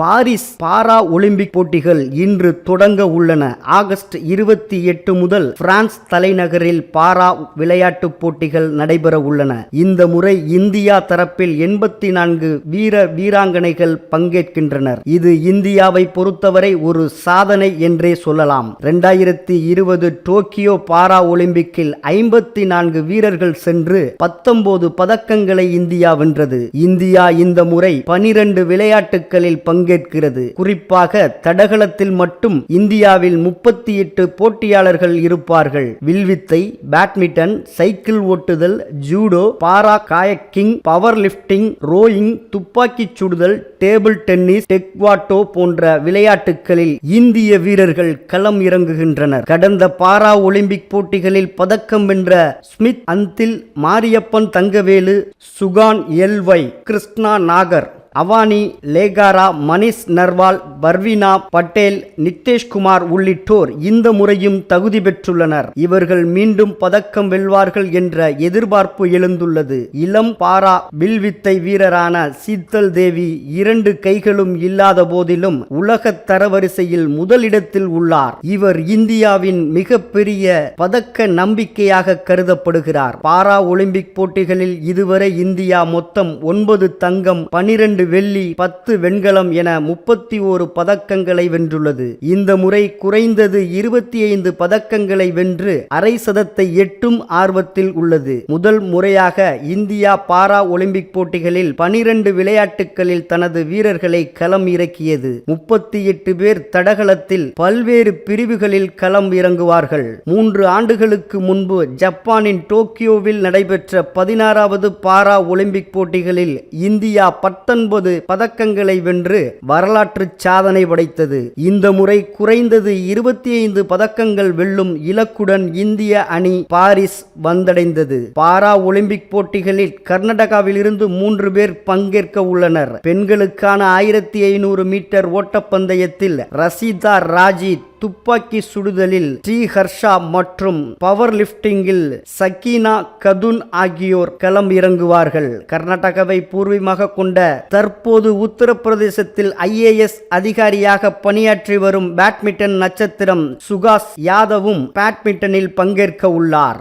Paris para Olympic போட்டிகள் இன்று தொடங்க உள்ளன. ஆகஸ்ட் இருபத்தி எட்டு முதல் பிரான்ஸ் தலைநகரில் பாரா விளையாட்டுப் போட்டிகள் நடைபெற உள்ளன. இந்த முறை இந்தியா தரப்பில் எண்பத்தி நான்கு வீர வீராங்கனைகள் பங்கேற்கின்றனர். இது இந்தியாவை பொறுத்தவரை ஒரு சாதனை என்றே சொல்லலாம். இரண்டாயிரத்தி இருபது டோக்கியோ பாரா ஒலிம்பிக்கில் ஐம்பத்தி நான்கு வீரர்கள் சென்று பத்தொன்பது பதக்கங்களை இந்தியா வென்றது. இந்தியா இந்த முறை பனிரெண்டு விளையாட்டுகளில் பங்கேற்கிறது. குறிப்பாக தடகளத்தில் மட்டும் இந்தியாவில் முப்பத்தி எட்டு போட்டியாளர்கள் இருப்பார்கள். வில்வித்தை பேட்மிண்டன் சைக்கிள் ஓட்டுதல் judo para kayaking power lifting rowing துப்பாக்கிச் சுடுதல் டேபிள் டென்னிஸ் டெக்வாட்டோ போன்ற விளையாட்டுகளில் இந்திய வீரர்கள் களம் இறங்குகின்றனர். கடந்த பாரா ஒலிம்பிக் போட்டிகளில் பதக்கம் வென்ற ஸ்மித் அந்தில் மாரியப்பன் தங்கவேலு சுகான் எல்வை கிருஷ்ணா நாகர் அவானி லேகாரா மணிஷ் நர்வால் பர்வீனா பட்டேல் நித்தேஷ்குமார் உள்ளிட்டோர் இந்த முறையும் தகுதி பெற்றுள்ளனர். இவர்கள் மீண்டும் பதக்கம் வெல்வார்கள் என்ற எதிர்பார்ப்பு எழுந்துள்ளது. இளம் பாரா வில்வித்தை வீரரான சீத்தல் தேவி இரண்டு கைகளும் இல்லாத போதிலும் உலக தரவரிசையில் முதலிடத்தில் உள்ளார். இவர் இந்தியாவின் மிகப்பெரிய பதக்க நம்பிக்கையாக கருதப்படுகிறார். பாரா ஒலிம்பிக் போட்டிகளில் இதுவரை இந்தியா மொத்தம் ஒன்பது தங்கம் பனிரெண்டு வெள்ளி பத்து வெண்கலம் என முப்பத்தி ஓரு பதக்கங்களை வென்றுள்ளது. இந்த முறை குறைந்தது இருபத்தி ஐந்து பதக்கங்களை வென்று அரை சதத்தை எட்டும் ஆர்வத்தில் உள்ளது. முதல் முறையாக இந்தியா பாரா ஒலிம்பிக் போட்டிகளில் பனிரெண்டு விளையாட்டுகளில் தனது வீரர்களை களம் இறக்கியது. முப்பத்தி எட்டு பேர் தடகளத்தில் பல்வேறு பிரிவுகளில் களம் இறங்குவார்கள். மூன்று ஆண்டுகளுக்கு முன்பு ஜப்பானின் டோக்கியோவில் நடைபெற்ற பதினாறாவது பாரா ஒலிம்பிக் போட்டிகளில் இந்தியா பத்தொன்பது பதக்கங்களை வென்று வரலாற்று சாதனை படைத்தது. இந்த முறை குறைந்தது இருபத்தி ஐந்து பதக்கங்கள் வெல்லும் இலக்குடன் இந்திய அணி பாரிஸ் வந்தடைந்தது. பாரா ஒலிம்பிக் போட்டிகளில் கர்நாடகாவில் இருந்து மூன்று பேர் பங்கேற்க உள்ளனர். பெண்களுக்கான ஆயிரத்தி ஐநூறு மீட்டர் ஓட்டப்பந்தயத்தில் ரசிதா ராஜி துப்பாக்கி சுடுதலில் ஸ்ரீ ஹர்ஷா மற்றும் பவர் லிஃப்டிங்கில் சக்கீனா கதுன் ஆகியோர் களம் இறங்குவார்கள் கர்நாடகாவை பூர்வீகமாக கொண்ட தற்போது உத்தரப்பிரதேசத்தில் ஐஏஎஸ் அதிகாரியாக பணியாற்றி வரும் பேட்மிண்டன் நட்சத்திரம் சுகாஸ் யாதவும் பேட்மிண்டனில் பங்கேற்க உள்ளார்.